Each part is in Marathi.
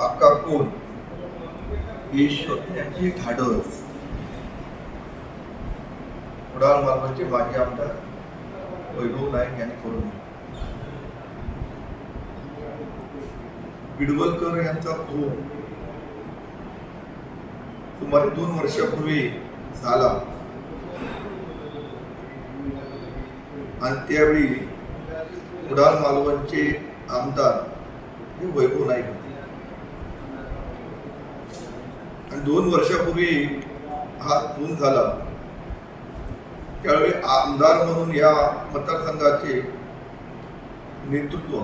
अक्का कोण ही शोधण्याची धाडस. कुडाळ मालवणचे माजी आमदार वैभव नाईक यांनी करून बिडवलकर यांचा खून सुमारे दोन वर्षापूर्वी झाला. आणि त्यावेळी कुडाळ मालवणचे आमदार हे वैभव नाईक होते. आणि दोन वर्षापूर्वी हा खून झाला. त्यावेळी आमदार म्हणून या मतदारसंघाचे नेतृत्व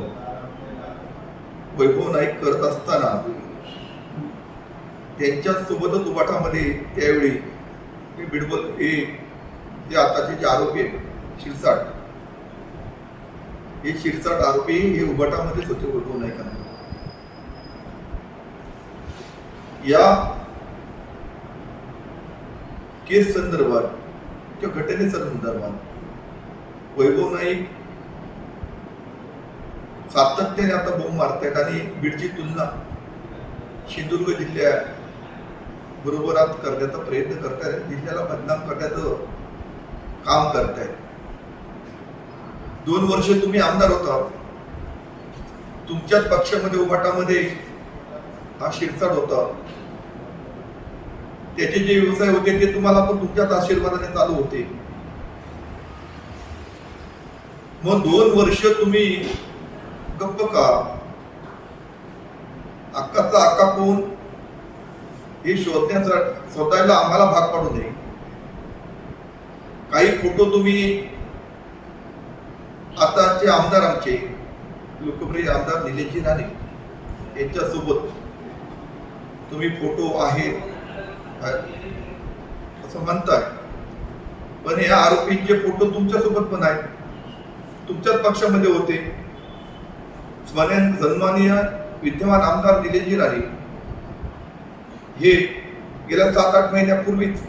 वैभव नाईक करत असताना त्यांच्या सोबतच त्यावेळी हे बिडबल हे जे आताचे जे आरोपी आहेत शिरसाट हे शिरसाट आरोपी हे उबाटामध्येच होते वैभव नाईकांना. या केस संदर्भात किंवा घटने संदर्भात वैभव नाईक सातत्याने आता बोंब मारतायत आणि बीडची तुलना सिंधुदुर्ग जिल्ह्या बरोबरात करण्याचा प्रयत्न करतायत जिल्ह्याला बदनाम करण्याचं काम करतायत. दोन वर्ष तुम्ही आमदार होता. तुमच्याच पक्षामध्ये उभाटामध्ये हा शिरसाट होता. त्याचे जे व्यवसाय होते ते तुम्हाला पण तुमच्याच आशीर्वादाने चालू होते. मग दोन वर्ष तुम्ही गप्प का? अक्काचा अक्का कोण? हे शोधण्याचा स्वतःला आम्हाला भाग पाडू नये. काही फोटो तुम्ही आताचे आमदार आमचे लोकप्रिय आमदार निलेशजी राणे यांच्यासोबत तुम्ही फोटो आहेत. असं म्हणताय. पण या आरोपींचे फोटो तुमच्यासोबत पण आहेत. तुमच्याच पक्षामध्ये होते. स्मरण जन्मानीय विद्यमान आमदार निलेशजी राणे. हे गेल्या सात आठ महिन्यापूर्वीच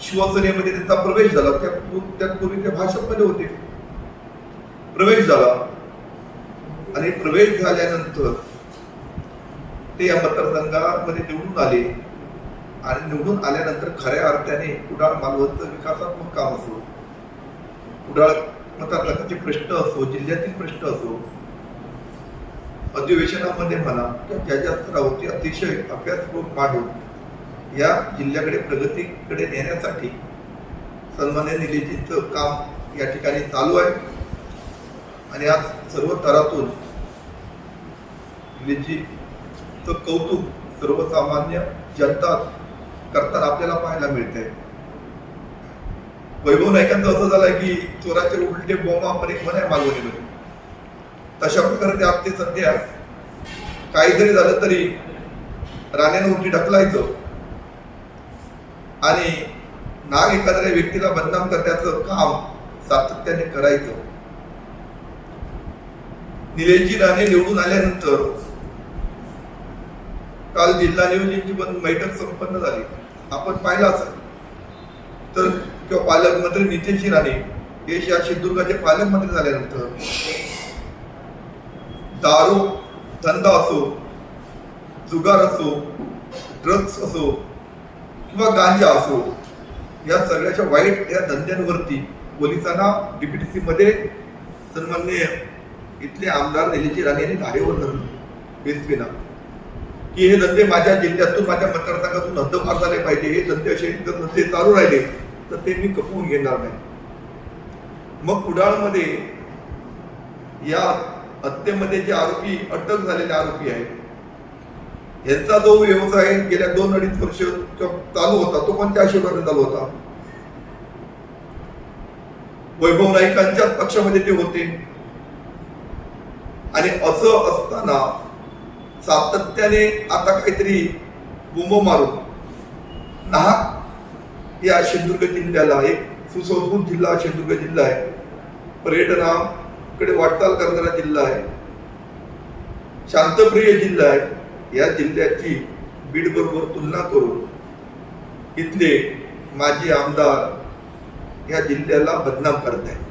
शिवसेनेमध्ये त्यांचा प्रवेश झाला. त्या त्यापूर्वी ते भाजपमध्ये होते. प्रवेश झाला. आणि प्रवेश झाल्यानंतर ते या मतदारसंघामध्ये निवडून आले. आणि निवडून आल्यानंतर खऱ्या अर्थाने कुडाळ मालवणचं विकासात्मक काम असो कुडाळ मतदारसंघाचे प्रश्न असो जिल्ह्यातील प्रश्न असो अधिवेशनामध्ये म्हणा किंवा ज्या ज्या स्तरावरती अतिशय अभ्यासपूर्वक मांडून या जिल्ह्याकडे प्रगतीकडे नेण्यासाठी सन्मान्य निलेजींचं काम या ठिकाणी चालू आहे. आणि आज सर्व तरातून निलेजीचं कौतुक सर्वसामान्य जनता करताना आपल्याला पाहायला मिळते. वैभव नायकांचं असं झालंय की चोराचे उलटे बोमा आपण एक म्हण मागवली मालवणीमध्ये. तशा प्रकारे ते आपते सध्या काही जरी झालं तरी राण्यानं उलटी ढकलायचं. आणि नाग एखाद्या व्यक्तीला बदनाम करण्याचं काम सातत्याने करायचं. निलेशजी राणे निवडून आल्यानंतर काल जिल्हा नियोजनची पण बैठक संपन्न झाली. आपण पाहिलं असेल तर किंवा पालकमंत्री नितीन राणे हे या सिंधुदुर्गाचे पालकमंत्री झाल्यानंतर दारू धंदा असो जुगार असो ड्रग्स असो किंवा गांजा असो या सगळ्याच्या वाईट या धंद्यांवरती पोलिसांना डीपीटीसी मध्ये सन्मान्य इथले आमदार निलेजी राणे यांनी धारेवर धरलं बेस्पेना की हे धंदे माझ्या जिल्ह्यातून माझ्या मतदारसंघातून हद्दपार झाले पाहिजे. हे धंदे असे जर धंदे चालू राहिले तर ते मी कपवून घेणार नाही. मग कुडाळमध्ये या हत्येमध्ये जे आरोपी अटक झालेले आरोपी आहेत यांचा जो व्यवसाय गेल्या दोन अडीच वर्ष चालू होता तो पण त्या आशीर्वादाने चालू होता? वैभव नाईकांच्याच पक्षामध्ये ते होते. आणि असं असताना सातत्याने आता काहीतरी बोंब मारून नाहक या सिंधुदुर्ग जिल्ह्याला एक सुसंस्कृत जिल्हा सिंधुदुर्ग जिल्हा आहे. पर्यटनाकडे वाटचाल करणारा जिल्हा आहे. शांतप्रिय जिल्हा आहे. या जिल्ह्याची बीड बरोबर तुलना करून इथले माजी आमदार या जिल्ह्याला बदनाम करत आहेत